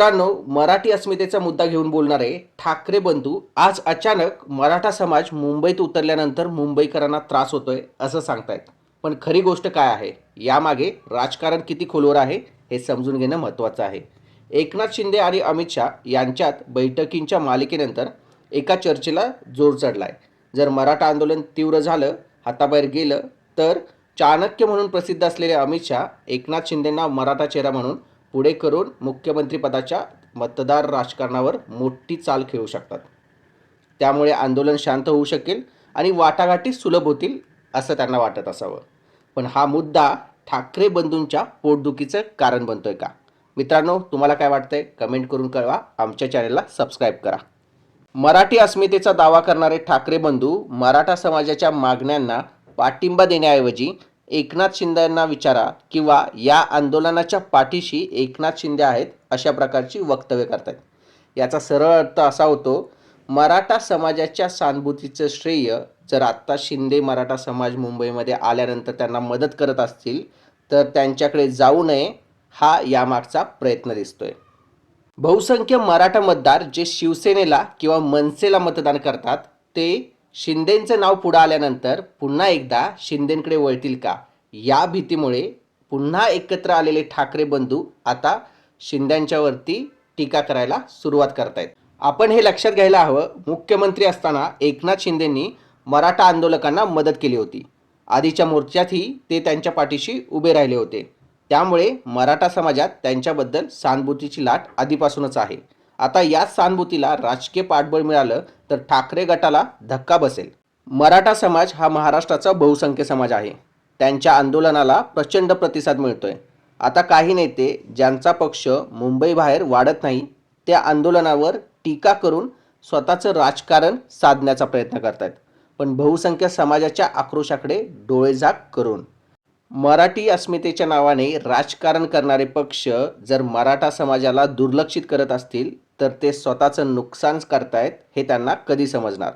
मित्रांनो मराठी अस्मितेचा मुद्दा घेऊन बोलणारे ठाकरे बंधू आज अचानक मराठा समाज मुंबईत उतरल्यानंतर मुंबईकरांना त्रास होतोय असं सांगतायत. पण खरी गोष्ट काय आहे? यामागे राजकारण किती खोलवर आहे हे समजून घेणं महत्त्वाचं आहे. एकनाथ शिंदे आणि अमित शहा यांच्यात बैठकींच्या मालिकेनंतर एका चर्चेला जोर चढलाय. जर मराठा आंदोलन तीव्र झालं हाताबाहेर गेलं तर चाणक्य म्हणून प्रसिद्ध असलेले अमित शहा एकनाथ शिंदेंना मराठा चेहरा म्हणून पुढे करून मुख्यमंत्रीपदाच्या मतदार राजकारणावर मोठी चाल खेळू शकतात. त्यामुळे आंदोलन शांत होऊ शकेल आणि वाटाघाटी सुलभ होतील असं त्यांना वाटत असावं. पण हा मुद्दा ठाकरे बंधूंच्या पोटदुखीचं कारण बनतोय का? मित्रांनो तुम्हाला काय वाटतंय? कमेंट करून कळवा. आमच्या चॅनलला सबस्क्राईब करा. मराठी अस्मितेचा दावा करणारे ठाकरे बंधू मराठा समाजाच्या मागण्यांना पाठिंबा देण्याऐवजी एकनाथ शिंदेंना विचारा किंवा या आंदोलनाच्या पाठीशी एकनाथ शिंदे आहेत अशा प्रकारची वक्तव्य करतात याचा सरळ अर्थ असा होतो मराठा समाजाच्या सहानुभूतीचं श्रेय जर आत्ता शिंदे मराठा समाज मुंबईमध्ये आल्यानंतर त्यांना मदत करत असतील तर त्यांच्याकडे जाऊ नये हा यामागचा प्रयत्न दिसतोय. बहुसंख्य मराठा मतदार जे शिवसेनेला किंवा मनसेला मतदान करतात ते शिंदेंचं नाव पुढं आल्यानंतर पुन्हा एकदा शिंदेंकडे वळतील का? या भीतीमुळे पुन्हा एकत्र आलेले ठाकरे बंधू आता शिंद्यांच्यावरती टीका करायला सुरुवात करतायत. आपण हे लक्षात घ्यायला हवं मुख्यमंत्री असताना एकनाथ शिंदेंनी मराठा आंदोलकांना मदत केली होती. आधीच्या मोर्चातही ते त्यांच्या पाठीशी उभे राहिले होते. त्यामुळे मराठा समाजात त्यांच्याबद्दल सहानुभूतीची लाट आधीपासूनच आहे. आता याच सहानुभूतीला राजकीय पाठबळ मिळालं तर ठाकरे गटाला धक्का बसेल. मराठा समाज हा महाराष्ट्राचा बहुसंख्य समाज आहे. त्यांच्या आंदोलनाला प्रचंड प्रतिसाद मिळतोय. आता काही नेते ज्यांचा पक्ष मुंबईबाहेर वाढत नाही त्या आंदोलनावर टीका करून स्वतःचं राजकारण साधण्याचा प्रयत्न करतायत. पण बहुसंख्य समाजाच्या आक्रोशाकडे डोळेझाक करून. मराठी अस्मितेच्या नावाने राजकारण करणारे पक्ष जर मराठा समाजाला दुर्लक्षित करत असतील तर ते स्वतःचं नुकसान करतायत हे त्यांना कधी समजणार?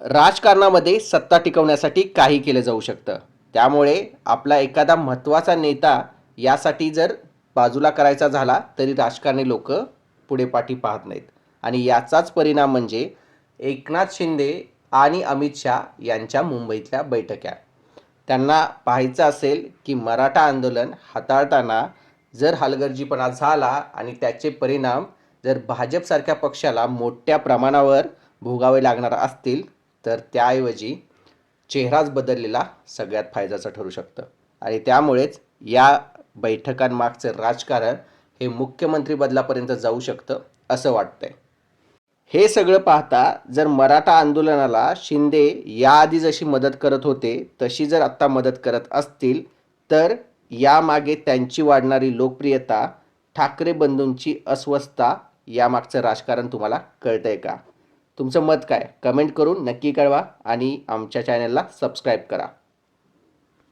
राजकारणामध्ये सत्ता टिकवण्यासाठी काही केलं जाऊ शकतं. त्यामुळे आपला एखादा महत्त्वाचा नेता यासाठी जर बाजूला करायचा झाला तरी राजकारणी लोक पुढे पाठी पाहत नाहीत. आणि याचाच परिणाम म्हणजे एकनाथ शिंदे आणि अमित शहा यांच्या मुंबईतल्या बैठक्या. त्यांना पाहायचं असेल की मराठा आंदोलन हाताळताना जर हलगर्जीपणा झाला आणि त्याचे परिणाम जर भाजपसारख्या पक्षाला मोठ्या प्रमाणावर भोगावे लागणार असतील तर त्याऐवजी चेहराच बदललेला सगळ्यात फायद्याचं ठरू शकतं. आणि त्यामुळेच या बैठकांमागचं राजकारण हे मुख्यमंत्री बदलापर्यंत जाऊ शकतं असं वाटतंय. हे सगळं पाहता जर मराठा आंदोलनाला शिंदे याआधी जशी मदत करत होते तशी जर आत्ता मदत करत असतील तर यामागे त्यांची वाढणारी लोकप्रियता ठाकरे बंधूंची अस्वस्थता यामागचं राजकारण तुम्हाला कळतंय का? तुमचं मत काय? कमेंट करून नक्की कळवा आणि आमच्या चॅनलला सबस्क्राईब करा.